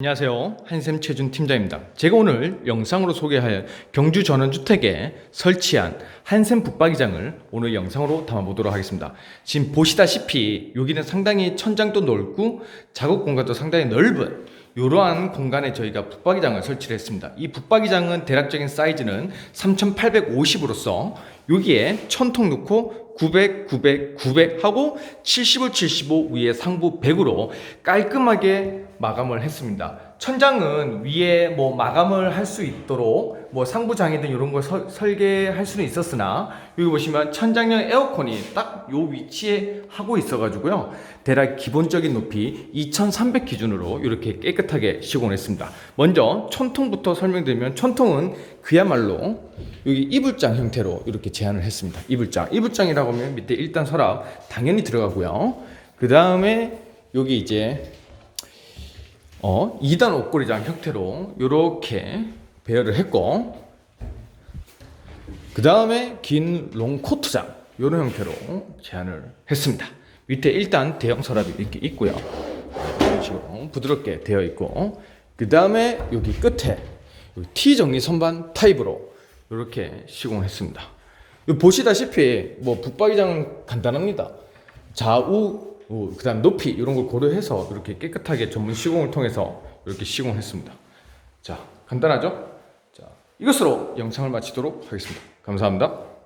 안녕하세요. 한샘 최준 팀장입니다. 제가 오늘 영상으로 소개할 경주 전원주택에 설치한 한샘 북박이장을 오늘 영상으로 담아보도록 하겠습니다. 지금 보시다시피 여기는 상당히 천장도 넓고 작업 공간도 상당히 넓은 이러한 공간에 저희가 북박이장을 설치를 했습니다. 이 북박이장은 대략적인 사이즈는 3850으로서 여기에 천통 넣고 900, 900, 900 하고 75, 75 위에 상부 100으로 깔끔하게 마감을 했습니다. 천장은 위에 뭐 마감을 할 수 있도록 뭐 상부장이든 이런 걸 설- 설계할 수는 있었으나 여기 보시면 천장형 에어컨이 딱 요 위치에 하고 있어가지고요. 대략 기본적인 높이 2300 기준으로 이렇게 깨끗하게 시공을 했습니다. 먼저 천통부터 설명드리면 천통은 그야말로 여기 이불장 형태로 이렇게 제안을 했습니다. 이불장. 이불장이라고 하면 밑에 일단 서랍 당연히 들어가고요. 그 다음에 여기 이제 어, 2단 옷걸이장 형태로 이렇게 배열을 했고 그 다음에 긴 롱코트장 이런 형태로 제안을 했습니다. 밑에 일단 대형 서랍이 이렇게 있고요. 이런 식으로 부드럽게 되어 있고 그 다음에 여기 끝에 T 정리 선반 타입으로 이렇게 시공했습니다. 보시다시피 뭐 북박이장은 간단합니다. 좌우 어, 그다음 높이 이런 걸 고려해서 이렇게 깨끗하게 전문 시공을 통해서 이렇게 시공했습니다. 자 간단하죠? 자 이것으로 영상을 마치도록 하겠습니다. 감사합니다.